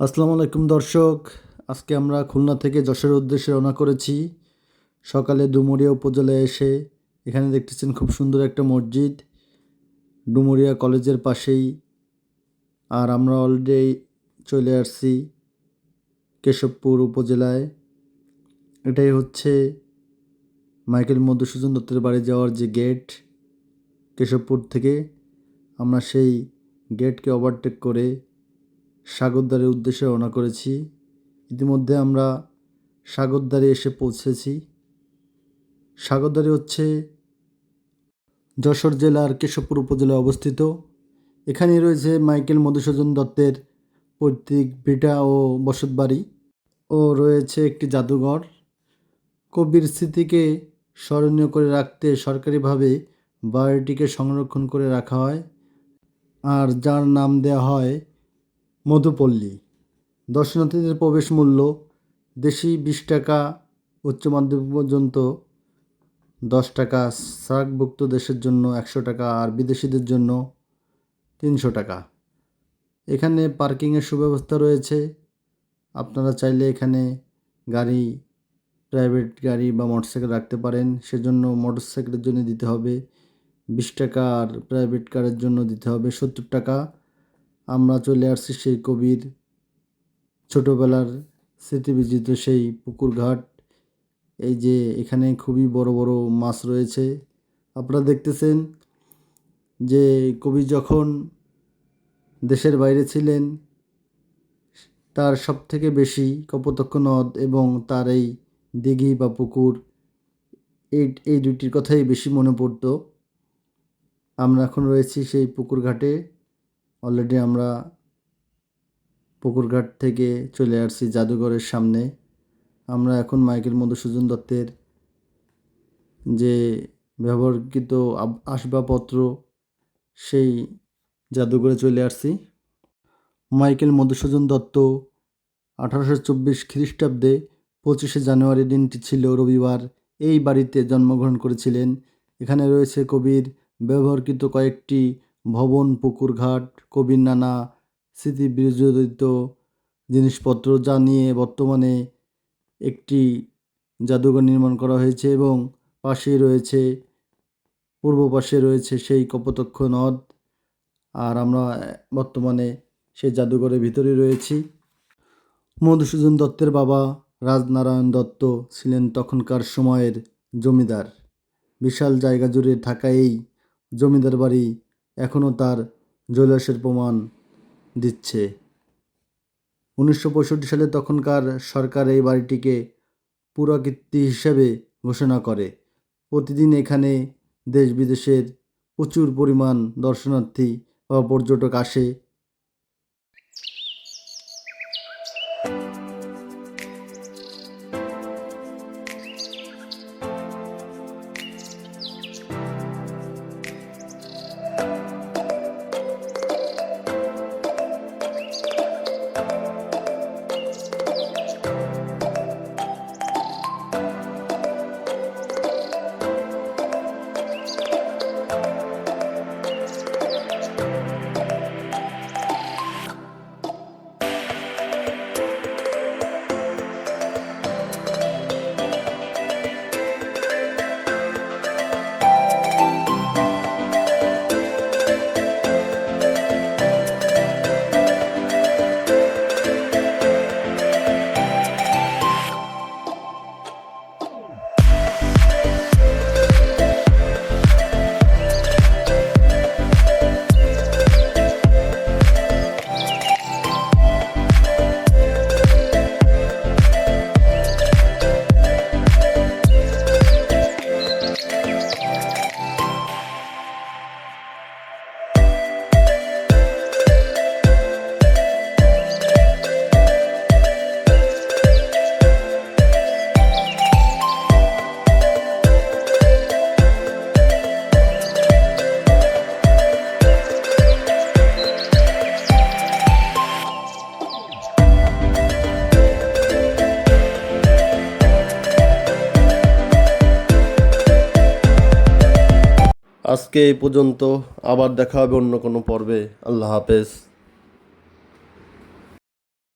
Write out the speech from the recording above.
আসসালামু আলাইকুম দর্শক। আজকে আমরা খুলনা থেকে যশোরের উদ্দেশ্যে রওনা করেছি। সকালে ডুমুরিয়া উপজেলায় এসে এখানে দেখতেছেন খুব সুন্দর একটা মসজিদ। ডুমুরিয়া কলেজের পাশেই। আর আমরা অলরেডি চলে আসছি কেশবপুর উপজেলায়। এটাই হচ্ছে মাইকেল মধুসূদন দত্তের বাড়ি যাওয়ার যে গেট কেশবপুর থেকে। আমরা সেই গেটকে ওভারটেক করে সাগরদারের উদ্দেশ্যে রওনা করেছি। ইতিমধ্যে আমরা সাগরদ্বারে এসে পৌঁছেছি। সাগরদ্বারে হচ্ছে যশোর জেলার কেশবপুর উপজেলায় অবস্থিত। এখানে রয়েছে মাইকেল মধুসূদন দত্তের পৈতৃক ভিটা ও বসতবাড়ি ও রয়েছে একটি জাদুঘর। কবির স্মৃতিকে স্মরণীয় করে রাখতে সরকারিভাবে বাড়িটিকে সংরক্ষণ করে রাখা হয়। আর যার নাম দেওয়া হয় মধুপল্লী। দর্শনার্থীদের প্রবেশ মূল্য দেশি বিশ টাকা, উচ্চ মাধ্যমিক পর্যন্ত দশ টাকা, সার্কভুক্ত দেশের জন্য একশো টাকা আর বিদেশিদের জন্য তিনশো টাকা। এখানে পার্কিংয়ের সুব্যবস্থা রয়েছে। আপনারা চাইলে এখানে গাড়ি, প্রাইভেট গাড়ি বা মোটরসাইকেল রাখতে পারেন। সেজন্য মোটরসাইকেলের জন্য দিতে হবে বিশ টাকা আর প্রাইভেট কারের জন্য দিতে হবে সত্তর টাকা। আমরা চলে আসছি সেই কবির ছোটোবেলার স্মৃতিবিজিত সেই পুকুর ঘাট এই যে এখানে খুবই বড় বড় মাছ রয়েছে। আপনারা দেখতেছেন যে কবি যখন দেশের বাইরে ছিলেন, তার সব থেকে বেশি কপোতক্ষ নদ এবং তার এই দিঘি বা পুকুর, এই এই দুটির কথাই বেশি মনে পড়তো। আমরা এখন রয়েছি সেই পুকুর ঘাটে অলরেডি আমরা পুকুরঘাট থেকে চলে আসছি জাদুঘরের সামনে। আমরা এখন মাইকেল মধুসূদন দত্তের যে ব্যবহৃত আসবাবপত্র, সেই জাদুঘরে চলে আসছি। মাইকেল মধুসূদন দত্ত আঠারোশো চব্বিশ খ্রিস্টাব্দে পঁচিশে জানুয়ারি দিনটি ছিল রবিবার। এই বাড়িতে জন্মগ্রহণ করেছিলেন। এখানে রয়েছে কবির ব্যবহৃত কয়েকটি ভবন, পুকুরঘাট, কবির নানা, স্মৃতি বিজড়িত জিনিসপত্র যা নিয়ে বর্তমানে একটি জাদুঘর নির্মাণ করা হয়েছে এবং পাশেই রয়েছে, পূর্ব পাশে রয়েছে সেই কপোতক্ষ নদ। আর আমরা বর্তমানে সেই জাদুঘরের ভিতরে রয়েছি। মধুসূদন দত্তের বাবা রাজনারায়ণ দত্ত ছিলেন তখনকার সময়ের জমিদার। বিশাল জায়গা জুড়ে থাকা এই জমিদার বাড়ি এখনও তার জৈলাসের প্রমাণ দিচ্ছে। উনিশশো পঁয়ষট্টি সালে তখনকার সরকার এই বাড়িটিকে পুরাকীর্তি হিসেবে ঘোষণা করে। প্রতিদিন এখানে দেশ বিদেশের প্রচুর পরিমাণ দর্শনার্থী বা পর্যটক আসে। আজকে এই পর্যন্ত আবার দেখা হবে অন্য কোনো পর্বে। আল্লাহ হাফেজ।